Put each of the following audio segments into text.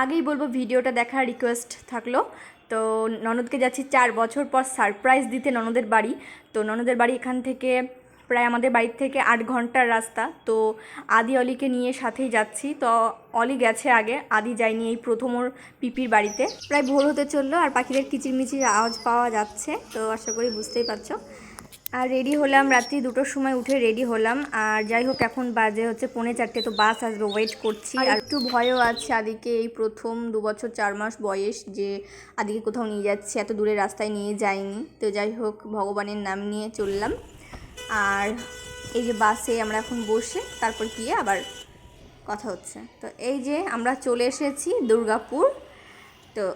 আগেই বলব, ভিডিওটা দেখার রিকোয়েস্ট থাকল। তো ননদকে যাচ্ছি চার বছর পর সারপ্রাইজ দিতে ননদের বাড়ি। তো ননদের বাড়ি এখান থেকে প্রায় আমাদের বাড়ির থেকে আট ঘণ্টার রাস্তা। তো আদি অলিকে নিয়ে সাথেই যাচ্ছি। তো অলি গেছে আগে, আদি যায়নি এই প্রথম ওর পিপির বাড়িতে। প্রায় ভোর হতে চলল আর পাখিদের কিচিরমিচির আওয়াজ পাওয়া যাচ্ছে। তো আশা করি বুঝতেই পারছ। আর রেডি হলাম রাত্রি দুটোর সময় উঠে রেডি হলাম। আর যাই হোক এখন বাজে হচ্ছে পৌনে চারটে তো বাস আসবে ওয়েট করছি। আর একটু ভয়ও আছে আদিকে এই প্রথম দু বছর চার মাস বয়স যে আদিকে কোথাও নিয়ে যাচ্ছে এত দূরে রাস্তায় নিয়ে যায়নি তো যাই হোক ভগবানের নাম নিয়ে চললাম। আর এই যে বাসে আমরা এখন বসে তারপর গিয়ে আবার কথা হচ্ছে। তো এই যে আমরা চলে এসেছি দুর্গাপুর। তো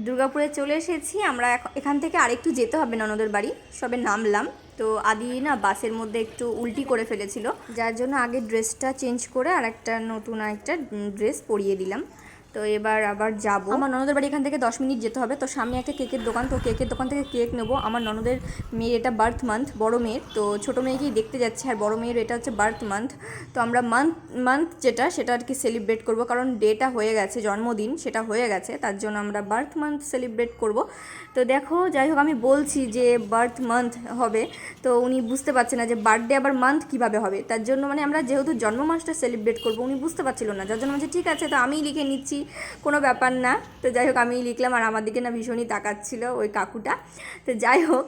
দুর্গাপুরে চলে এসেছি আমরা এখ- এখান থেকে আরেকটু যেতে হবে ননদের বাড়ি সবে নামলাম। তো আদি না বাসের মধ্যে একটু উল্টি করে ফেলেছিল। যার জন্য আগে ড্রেসটা চেঞ্জ করে আর একটা নতুন একটা ড্রেস পরিয়ে দিলাম। তো এবার আবার যাব। আমার ননদের বাড়ি এখান থেকে দশ মিনিট যেতে হবে। তো সামনে একটা কেকের দোকান। তো কেকের দোকান থেকে কেক নেব। আমার ননদের মেয়ের এটা বার্থ মান্থ, বড় মেয়ের। তো ছোটো মেয়েকেই দেখতে যাচ্ছে। আর বড় মেয়ের, এটা হচ্ছে বার্থ মান্থ। তো আমরা মান্থ মান্থ যেটা, সেটা আর কি সেলিব্রেট করব। কারণ ডেটা হয়ে গেছে, জন্মদিন, সেটা হয়ে গেছে। তার জন্য আমরা বার্থ মান্থ সেলিব্রেট করব। তো দেখো, যাই হোক, আমি বলছি যে বার্থ মান্থ হবে। তো উনি বুঝতে পারছে না যে বার্থডে আবার মান্থ কীভাবে হবে। তার জন্য মানে আমরা যেহেতু জন্ম মাসটা সেলিব্রেট করব, উনি বুঝতে পারছিল না। যার জন্য বলছে, ঠিক আছে, তো আমিই লিখে নিচ্ছি। কোনো ব্যাপার না। তো যাই হোক, আমি লিখলাম আর আমার দিকে না ভীষণই তাকাচ্ছিল ওই কাকুটা। তো যাই হোক,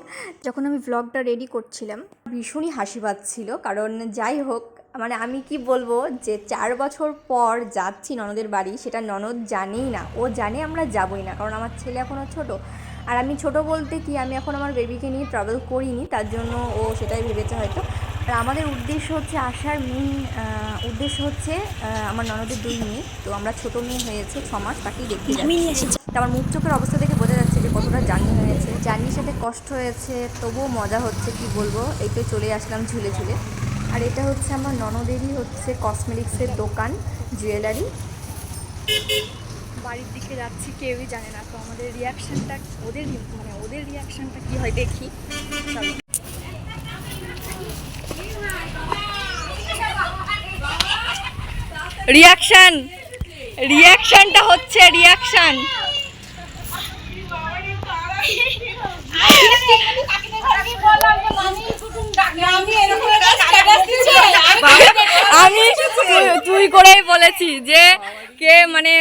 যখন আমি ভ্লগটা রেডি করছিলাম, ভীষণই হাসি পাচ্ছিল। কারণ যাই হোক মানে আমি কি বলব যে চার বছর পর যাচ্ছি ননদের বাড়ি, সেটা ননদ জানেই না। ও জানে আমরা যাবই না, কারণ আমার ছেলে এখনও ছোট। আর আমি ছোট বলতে কি, আমি এখন আমার বেবিকে নিয়ে ট্রাভেল করিনি, তার জন্য ও সেটাই ভেবেছে হয়তো। আর আমাদের উদ্দেশ্য হচ্ছে আসার মেন উদ্দেশ্য হচ্ছে আমার ননদের দুই মেয়ে। তো আমরা ছোট মেয়ে হয়েছে ছ মাস তাকেই দেখতে যাচ্ছি। তো আমার মুখ চোখের অবস্থা দেখে বোঝা যাচ্ছে যে কতটা জার্নি হয়েছে। জার্নির সাথে কষ্ট হয়েছে তবুও মজা হচ্ছে কি বলব? এই তো চলে আসলাম ঝুলে ঝুলে। আর এটা হচ্ছে আমার ননদেরই হচ্ছে কসমেটিক্সের দোকান জুয়েলারি বাড়ির দিকে যাচ্ছি কেউই জানে না। তো আমাদের রিয়াকশানটা ওদের মানে ওদের রিয়াকশানটা কি হয় দেখি। রিয়াকশান রিয়াকশানটা হচ্ছে রিয়াকশান আমি তুই- করেই বলেছি যে কে মানে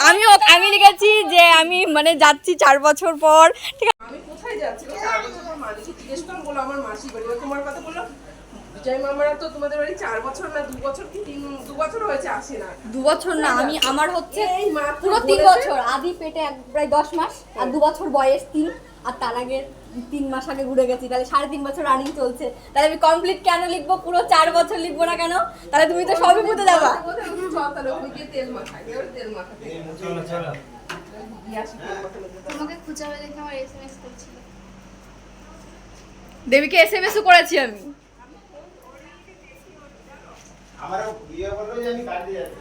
আমি আমি লিখেছি যে আমি মানে যাচ্ছি চার বছর পর। ঠিক আছে? আমি কোথায় যাচ্ছি? আমার মাসি তোমার কথা বিজয় মামারা তো তোমাদের বাড়ি চার বছর না দু বছর কি তিন দু বছর হয়েছে আসে না। দু বছর না আমি আমার হচ্ছে পুরো তিন বছর আদি পেটে প্রায় দশ মাস আর দু বছর বয়স তিন আর তার আগে তিন মাস আগে ঘুরে গেছি তাহলে সাড়ে তিন বছর রানিং চলছে। তাহলে আমি কমপ্লিট কেন লিখব? পুরো চার বছর লিখব না কেন? তাহলে তুমি তো সবই বুঝতে যাবা। তোমাকে দেখে আমার এসএমএস করছিল। দেবীকে এস এম এসও করেছি আমি। আমারও বিয়ে যে আমি কাটতে যাচ্ছি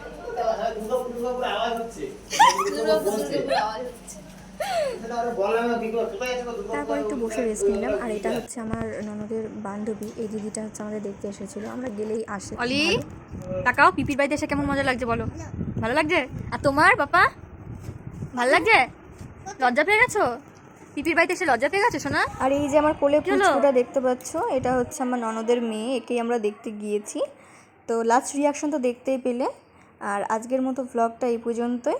তারপর একটু বসে রেস্ট নিলাম। আর এটা হচ্ছে আমার ননদের বান্ধবী। এই দিদিটা হচ্ছে আমাদের দেখতে এসেছিল। আমরা গেলেই আসে। অলি তাকাও পিপির বাড়িতে এসে কেমন মজা লাগছে বলো? ভালো লাগছে? আর তোমার বাবা ভালো লাগছে? লজ্জা পেয়ে গেছো? পিপির বাড়িতে এসে লজ্জা পেয়ে গেছো শোনা আর এই যে আমার কোলে? পুচকুটা দেখতে পাচ্ছ এটা হচ্ছে আমার ননদের মেয়ে একেই আমরা দেখতে গিয়েছি। তো লাস্ট রিয়াকশন তো দেখতেই পেলে। আর আজকের মতো ভ্লগটা এই পর্যন্তই।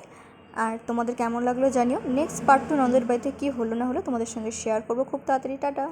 আর তোমাদের কেমন লাগল জানিও। নেক্সট পার্ট টু নন্দের বাড়িতে কী হলো না হলো তোমাদের সঙ্গে শেয়ার করব। খুব তাড়াতাড়ি, টাটা।